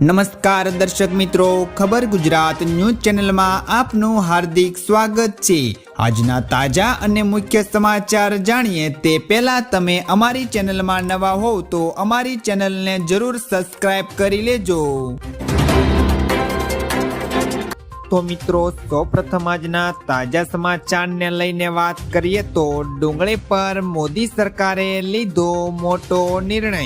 નમસ્કાર દર્શક મિત્રો, ખબર ગુજરાત ન્યૂઝ ચેનલમાં આપનું હાર્દિક સ્વાગત છે. આજના તાજા અને મુખ્ય સમાચાર જાણીએ તે પહેલા તમે અમારી ચેનલમાં નવા હોવ તો અમારી ચેનલને જરૂર સબસ્ક્રાઇબ કરી લેજો. તો મિત્રો, સૌપ્રથમ આજના તાજા સમાચારને લઈને વાત કરીએ તો ડુંગળી પર મોદી સરકારે લીધો મોટો નિર્ણય.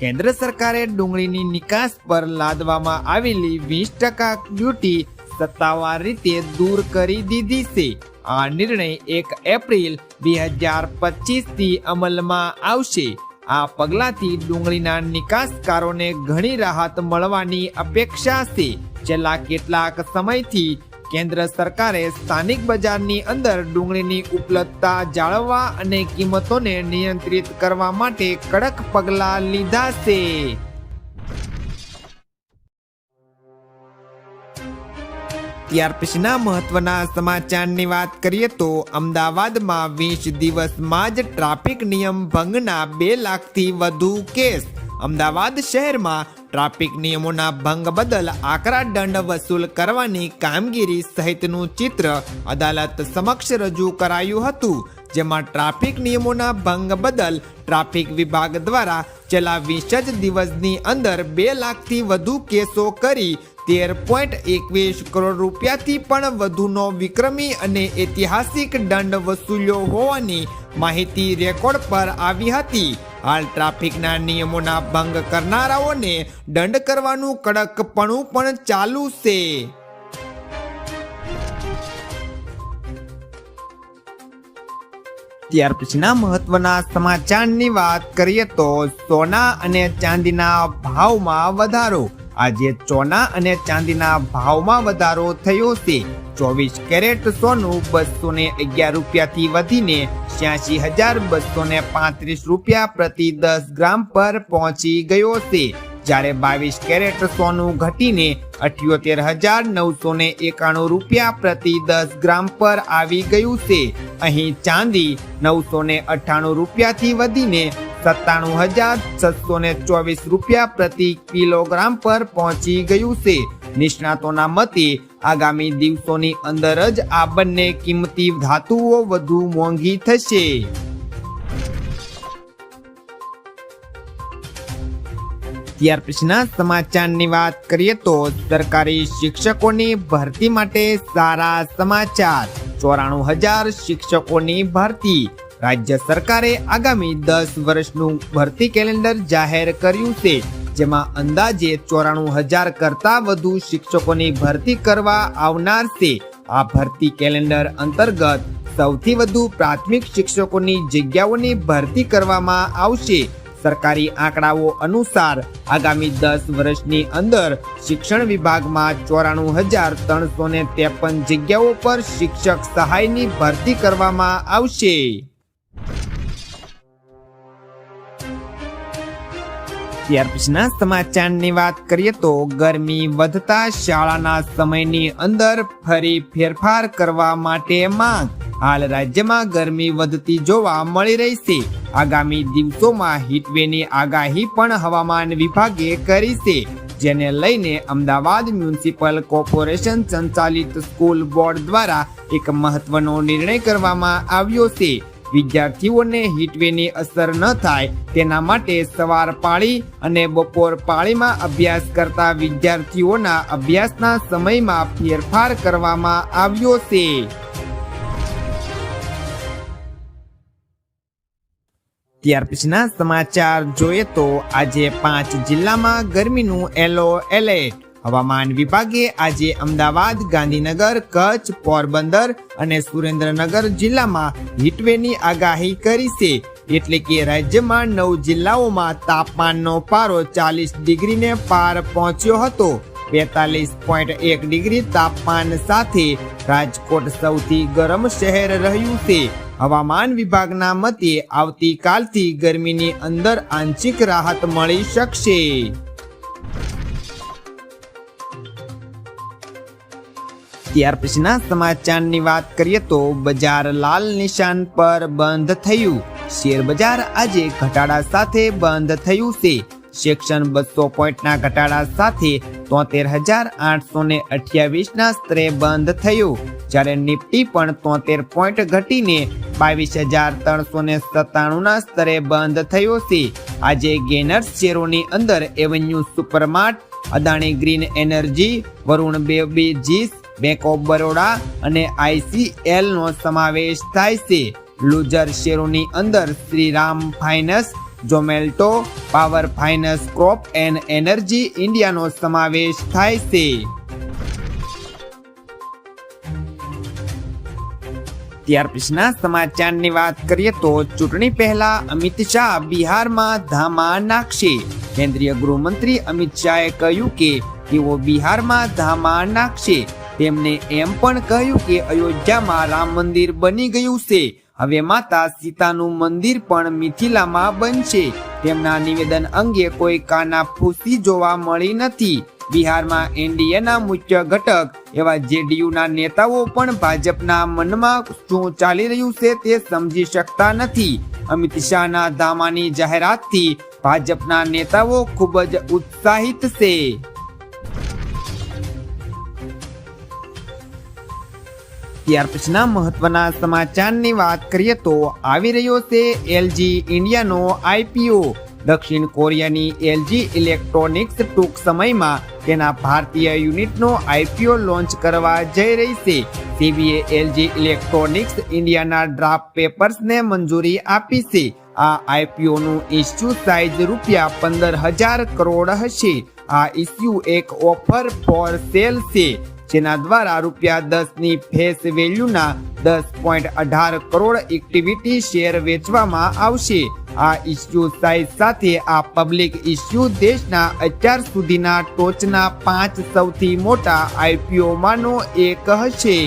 કેન્દ્ર સરકારે ડુંગળીની નિકાસ પર લાદવામાં આવેલી વીસ ટકા ડ્યુટી સત્તાવાર રીતે દૂર કરી દીધી છે. આ નિર્ણય એક એપ્રિલ બે હજાર પચીસથી અમલમાં આવશે. આ પગલાંથી ડુંગળીના નિકાસકારોને ઘણી રાહત મળવાની અપેક્ષા છે. છેલ્લા કેટલાક સમયથી કેન્દ્ર સરકારે સ્થાનિક બજારની અંદર ડુંગળીની ઉપલબ્ધતા જાળવવા અને કિંમતોને નિયંત્રિત કરવા માટે કડક પગલાં લીધા છે. ત્યાર પછીના મહત્વના સમાચારની વાત કરીએ તો અમદાવાદમાં વીસ દિવસમાં જ ટ્રાફિક નિયમ ભંગના બે લાખથી વધુ કેસ અમદાવાદ શહેરમાં ટ્રાફિક નિયમોના ભંગ બદલ આકરા દંડ વસૂલ કરવાની કામગીરી સહિતનું ચિત્ર અદાલત સમક્ષ રજૂ કરાયું હતું, જેમાં ટ્રાફિક નિયમોના ભંગ બદલ ટ્રાફિક વિભાગ દ્વારા છેલ્લા વીસ જ દિવસની અંદર બે લાખથી વધુ કેસો કરી તેર પોઈન્ટ એકવીસ કરોડ રૂપિયાથી પણ વધુનો વિક્રમી અને ઐતિહાસિક દંડ વસૂલ્યો હોવાની માહિતી રેકોર્ડ પર આવી હતી. હાલ ટ્રાફિકના નિયમોના ભંગ કરનારાઓને દંડ કરવાનું કડકપણું પણ ચાલુ છે. ત્યાર પછીના મહત્વના સમાચારની વાત કરીએ તો સોના અને ચાંદીના ભાવમાં વધારો. આજે સોના અને ચાંદીના ભાવમાં વધારો થયો છે. ચોવીસ કેરેટ સોનું બસો ને અગિયાર રૂપિયાથી વધીને છ્યાસી હજાર બસો ને પાંત્રીસ રૂપિયા પ્રતિ દસ ગ્રામ પર પહોંચી ગયો છે. જ્યારે બાવીસ કેરેટ સોનું ઘટીને અઠ્યોતેર હજાર નવસો ને એકાણું રૂપિયા પ્રતિ દસ ગ્રામ પર આવી ગયું છે. અહીં ચાંદી નવસો ને અઠ્ઠાણું રૂપિયાથી વધીને સત્તાણું હજાર છસો ને ચોવીસ રૂપિયા પ્રતિ કિલોગ્રામ પર પહોંચી ગયું છે. નિષ્ણાતોના મતે, આગામી દિવસોની અંદર જ આ બંને કિંમતી ધાતુઓ વધુ મોંઘી થશે. ત્યાર પછીના સમાચારની વાત કરીએ તો સરકારી શિક્ષકોની ભરતી માટે સારા સમાચાર. ચોરાણું હજાર શિક્ષકોની ભરતી. રાજ્ય સરકારે આગામી દસ વર્ષનું ભરતી કેલેન્ડર જાહેર કર્યું છે, જેમાં અંદાજે ચોરાણું હજાર કરતા વધુ શિક્ષકોની ભરતી કરવા આવનાર છે. આ ભરતી કેલેન્ડર અંતર્ગત સૌથી વધુ પ્રાથમિક શિક્ષકોની જગ્યાઓની ભરતી કરવામાં આવશે. સરકારી આંકડાઓ અનુસાર, આગામી દસ વર્ષની અંદર શિક્ષણ વિભાગમાં ચોરાણું હજાર ત્રણસો ને ત્રેપન જગ્યાઓ પર શિક્ષક સહાયની ભરતી કરવામાં આવશે. ત્યાર પછીના સમાચારની વાત કરીએ તો ગરમી વધતા શાળાના સમયની અંદર ફરી ફેરફાર કરવા માટે માંગ. હાલ રાજ્યમાં ગરમી વધતી જોવા મળી રહી છે. આગામી દિવસોમાં હીટવેની આગાહી પણ હવામાન વિભાગે કરી છે, જેને લઈને અમદાવાદ મ્યુનિસિપલ કોર્પોરેશન સંચાલિત સ્કૂલ બોર્ડ દ્વારા એક મહત્વનો નિર્ણય કરવામાં આવ્યો છે. વિદ્યાર્થીઓને હીટવેની અસર ન થાય તેના માટે સવાર પાળી અને બપોર પાળીમાં અભ્યાસ કરતા વિદ્યાર્થીઓના અભ્યાસના સમયમાં ફેરફાર કરવામાં આવ્યો છે. ત્યાર પછીના સમાચાર જોઈએ તો આજે પાંચ જિલ્લામાં ગરમીનું એલો એલર્ટ. હવામાન વિભાગે આજે અમદાવાદ, ગાંધીનગર, કચ્છ, પોરબંદર અને સુરેન્દ્રનગર જિલ્લામાં હીટવેની આગાહી કરી છે. એટલે કે રાજ્યમાં નવ જિલ્લાઓમાં તાપમાનનો પારો ચાલીસ ડિગ્રીને પાર પહોંચ્યો હતો. બેતાલીસ પોઈન્ટ એક ડિગ્રી તાપમાન સાથે રાજકોટ સૌથી ગરમ શહેર રહ્યું છે. હવામાન વિભાગના મતે આવતીકાલથી ગરમીની અંદર આંશિક રાહત મળી શકશે. ત્યાર પછીના સમાચારની વાત કરીએ તો બજાર લાલ નિશાન પર બંધ થયું. શેર બજાર આજે ઘટાડા સાથે બંધ થયું છે. સેક્શન બસો પોઈન્ટના ઘટાડા સાથે તોતેર હજાર આઠસો ને અઠ્યાવીસના સ્તરે બંધ થયું. જ્યારે નિફ્ટી પણ તોતેર પોઈન્ટ ઘટીને બાવીસ હજાર ત્રણસો ને સત્તાણુંના સ્તરે બંધ થયો છે. આજે ગેનર્સ શેરોની અંદર avenue supermart, Adani green energy, Varun beverages bank of Baroda અને આઈસીએલ નો સમાવેશ થાય છે. લુઝર શેરોની અંદર Shriram finance Zomato power finance corp and energy ઇન્ડિયાનો સમાવેશ થાય છે. ત્યાર પછીના સમાચારની વાત કરીએ તો ચૂંટણી પહેલા અમિત શાહ બિહારમાં ધામા નાખશે. કેન્દ્રીય ગૃહમંત્રી અમિત શાહે કહ્યું કે તેઓ બિહારમાં ધામા નાખશે. તેમણે એમ પણ કહ્યું કે અયોધ્યામાં રામ મંદિર બની ગયું છે. હવે માતા સીતાનું મંદિર પણ મિથિલામાં બનશે. તેમના નિવેદન અંગે કોઈ કાનાફૂસી જોવા મળી નથી. બિહારમાં એનડીએના મુખ્ય ઘટક એવા જેડીયુના નેતાઓ પણ ભાજપના મનમાં શું ચાલી રહ્યું છે તે સમજી શકતા નથી. અમિત શાહના ધામાની જાહેરાતથી ભાજપના નેતાઓ ખૂબ જ ઉત્સાહિત છે. ત્યાર પછીના મહત્વના સમાચારની વાત કરીએ તો આવી રહ્યો છે એલજી ઇન્ડિયાનો આઈપીઓ. દક્ષિણ કોરિયાની એલજી ઇલેક્ટ્રોનિક્સ ટૂંક સમયમાં તેના ભારતીય યુનિટનો આઈપીઓ લોન્ચ કરવા જઈ રહી છે. સીબીએ એલજી ઇલેક્ટ્રોનિક્સ ઇન્ડિયાના ડ્રાફ્ટ પેપર્સને મંજૂરી આપી છે. આ આઈપીઓનું ઇસ્યુ સાઇઝ રૂપિયા પંદર હજાર કરોડ હશે. આ ઇસ્યુ એક ઓફર ફોર સેલ છે. જેના દ્વારા રૂપિયા દસની ફેસ વેલ્યુના દસ પોઈન્ટ અઢાર કરોડ ઇક્વિટી શેર વેચવામાં આવશે. આ ઇસ્યુ સાઇઝ સાથે આ પબ્લિક ઇસ્યુ દેશના અત્યાર સુધીના ટોચના પાંચ સૌથી મોટા આઈપીઓમાંનો એક હશે.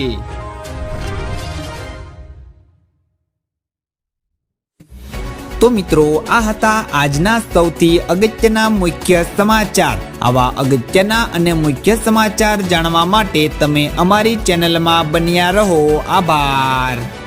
તો મિત્રો, આ હતા આજના સૌથી અગત્યના મુખ્ય સમાચાર. આવા અગત્યના અને મુખ્ય સમાચાર જાણવા માટે તમે અમારી ચેનલમાં બન્યા રહો. આભાર.